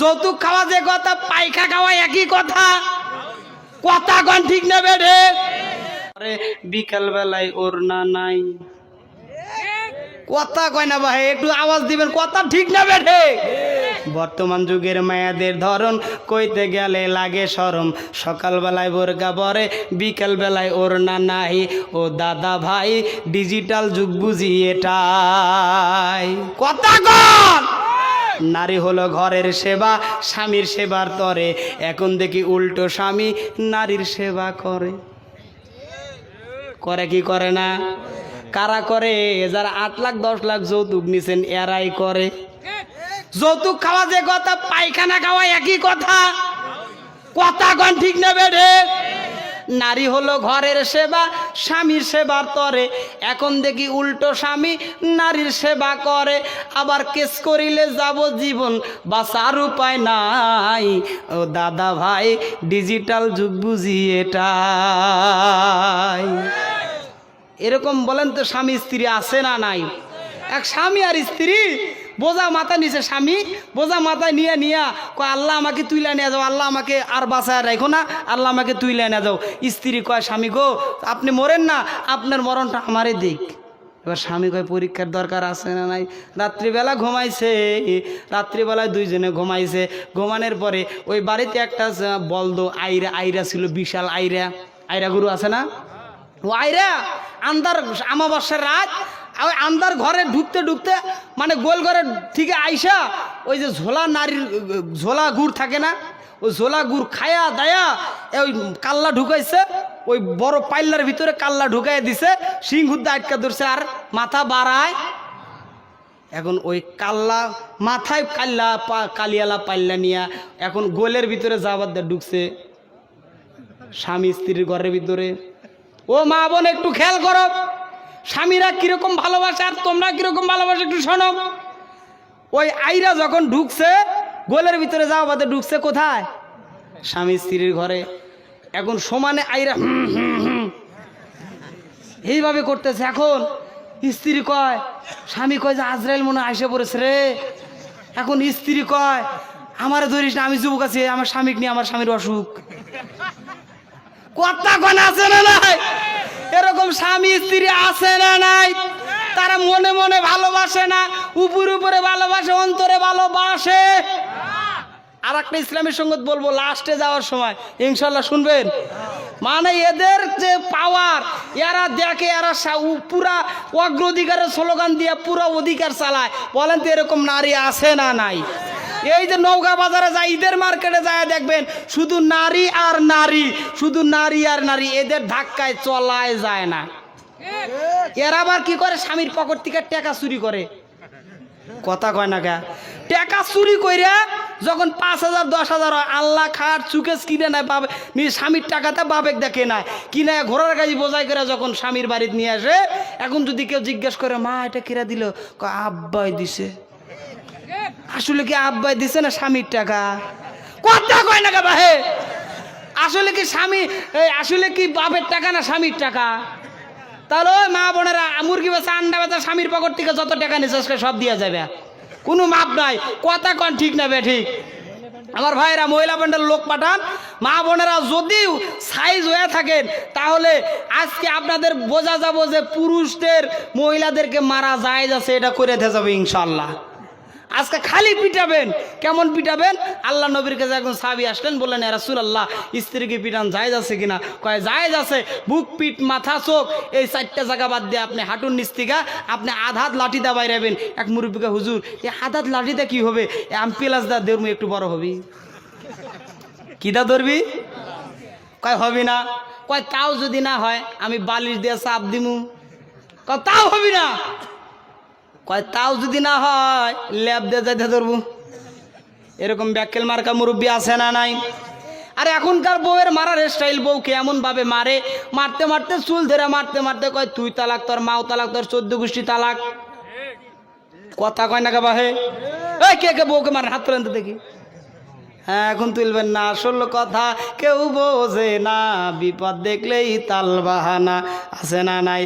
যৌতুক খাওয়া যে কথা পাইখা খাওয়া একই কথা। কথা কন ঠিক নেবে রে আরে বিকাল বেলায় ওর না নাই। কথা কয় না ভাই একটু আওয়াজ দিবেন কথা ঠিক না বেঠে? বর্তমান যুগের মায়াদের ধরন কইতে গেলে লাগে সরম সকালবেলায় বোরকা পরে বিকাল বেলায় ওর না নাই। ও দাদা ভাই ডিজিটাল যুগ বুঝি এটাই। কথা কন! নারী হলো ঘরের সেবা, স্বামীর সেবার তরে। এখন দেখি উল্টো স্বামী নারীর সেবা করে। করে কি করে না? কারা করে? যারা আট লাখ, দশ লাখ যৌতুক নিছেন, এরাই করে। যৌতুক খাওয়া যে কথা, পায়খানা খাওয়া একই কথা। কথা কন ঠিক নেবে রে নারী হলো ঘরের সেবা, স্বামীর সেবার তরে এখন দেখি উল্টো স্বামী নারীর সেবা করে। আবার কেস করিলে যাব জীবন বাঁচার উপায় নাই। ও দাদা ভাই ডিজিটাল যুগ বুঝি এটাই। এরকম বলেন তো স্বামী স্ত্রী আছে না নাই? এক স্বামী আর স্ত্রী বোঝা মাথা নিছে স্বামী, বোঝা মাথায় নিয়ে নিয়া কয়, আল্লাহ আমাকে তুইলে নিয়ে যাও, আল্লাহ আমাকে আর বাসায় রাখো না, আল্লাহ আমাকে তুইলে নিয়ে যাও। স্ত্রী কয়, স্বামী গো, আপনি মরেন না, আপনার মরণটা আমারই দিক। এবার স্বামী কয়, পরীক্ষার দরকার আছে না নাই? রাত্রিবেলা ঘুমাইছে, রাত্রিবেলায় দুইজনে ঘুমাইছে। ঘুমানোর পরে ওই বাড়িতে একটা বলদ আইরা আইরা ছিল, বিশাল আইরা। আইরা গুরু আছে না? ও আইরা আন্দার আমাবস্যার রাত ওই আন্দার ঘরে ঢুকতে ঢুকতে মানে গোল ঘরে থেকে আইসা, ওই যে ঝোলা নারীর ঝোলা গুড় থাকে না, ওই ঝোলা গুড় খায়া দায়া ওই কাল্লা ঢুকাইছে, ওই বড় পাল্লার ভিতরে কাল্লা ঢুকাই দিছে সিং হুদ্দা আটকা ধরছে, আর মাথা বাড়ায়। এখন ওই কাল্লা, মাথায় কাল্লা কালিয়ালা পাল্লা নিয়া, এখন গোলের ভিতরে যাবার দিয়ে ঢুকছে, স্বামী স্ত্রীর ঘরের ভিতরে। ও মা বোন, একটু খেয়াল করো। স্বামীরা কীরকম ভালোবাসে আর তোমরা কীরকম ভালোবাসে একটু শোনো। ওই আইরা যখন ঢুকছে, গোলের ভিতরে যাওয়া বাদে ঢুকছে কোথায়? স্বামী স্ত্রীর ঘরে। এখন সমানে আইরা এইভাবে করতেছে। এখন স্ত্রী কয়, স্বামী কয় যে আজরাইল মনে আইসে পড়েছে রে। এখন স্ত্রী কয়, আমার ধরিস না, আমি যুবক আছি, আমার স্বামীকে নিয়ে আমার স্বামীর অসুখ। কথা কোন আছে না নাই? এরকম স্বামী স্ত্রী আছে না নাই? তারা মনে মনে ভালোবাসে না, উপরে উপরে ভালোবাসে, অন্তরে ভালোবাসে। আর একটা ইসলামী সঙ্গত বলব লাস্টে যাওয়ার সময়। ইনশাল্লাহ শুনবেন? মানে এদের যে পাওয়ার এরা দেখে এরা পুরা অগ্রাধিকারের স্লোগান দিয়ে পুরো অধিকার চালায়। বলেন তো এরকম নারী আছে না নাই? এই যে নৌকা বাজারে যায়, ঈদের মার্কেটে যায়, দেখবেন শুধু নারী আর নারী, শুধু নারী আর নারী, এদের ধাক্কায় চলায় যায় না। এরা আবার কি করে? স্বামীর পকেট থেকে টাকা চুরি করে। কথা কয় না টাকা চুরি কইরা যখন পাঁচ হাজার, দশ হাজার হয়, আল্লাহ খাট চুকেস কিনে নেয় বাবে স্বামীর টাকাতে বাবেক দেখে নেয়। কিনে ঘোড়ার গাড়ি বোঝাই করে যখন স্বামীর বাড়িতে নিয়ে আসে, এখন যদি কেউ জিজ্ঞেস করে, মা, এটা কিরা দিল? আব্বাই দিছে। আসলে কি আব্বাই দিছে না স্বামীর টাকা? কথা কয় না গা বাহে আসলে কি স্বামী আসলে কি বাপের টাকা না স্বামীর টাকা? তাহলে ওই মা বোনেরা, মুরগি বেচা, আন্ডা বেচা, স্বামীর পকেট থেকে যত টাকা নিচ্ছে সব দিয়ে যাবে কোনো মাপ নাই, কথা কন ঠিক না বে ঠিক? আমার ভাইরা মহিলা প্যান্ডেল লোক পাঠান, মা বোনেরা যদিও সাইজ হয়ে থাকেন, তাহলে আজকে আপনাদের বোঝা যাব যে পুরুষদের মহিলাদেরকে মারা যায় যাচ্ছে এটা করে যাবে ইনশাল্লাহ আজকে খালি পিটাবেন। কেমন পিটাবেন? আল্লাহ নবীর কাছে একজন সাবি আসলেন, বললেন রাসুল আল্লাহ স্ত্রীকে পিটান, জায়জ আছে কিনা? কয়, জায়জ আছে। বুক, পিঠ, মাথা, চোখ, এই চারটা জায়গা বাদ দিয়ে আপনি হাঁটুর নিস্তিকা আপনি আধাত লাঠি দা বাইরাবেন। এক মুরব্বীকে, হুজুর এই আধাত লাঠিটা কি হবে? আমি পেলাস দা দেড় একটু বড় হবি। কি দা ধরবি? কয়, হবি না। কয়, তাও যদি না হয়, আমি বালিশ দিয়ে চাপ দিমু। কয়, তাও হবি না। কয়, তাও যদি না হয়, ল্যাব দিয়ে যাইতে ধরবো। এরকম ব্যাকেল মার্কা মুরব্বী আছে না নাই? আর এখনকার বউয়ের মারার স্টাইল বউকে এমন ভাবে মারে? মারতে মারতে চুল ধরে মারতে মারতে কয়, তুই তালাক, তোর মাও তালাক, তোর চোদ্দ গোষ্ঠী তালাক। কথা কয় না কে এই কে কে বউকে মারে হাত তুলেন দেখি। হ্যাঁ এখন তুলবেন না, আসল কথা কেউ বোঝে না, বিপদ দেখলেই তাল বাহানা আছে না নাই?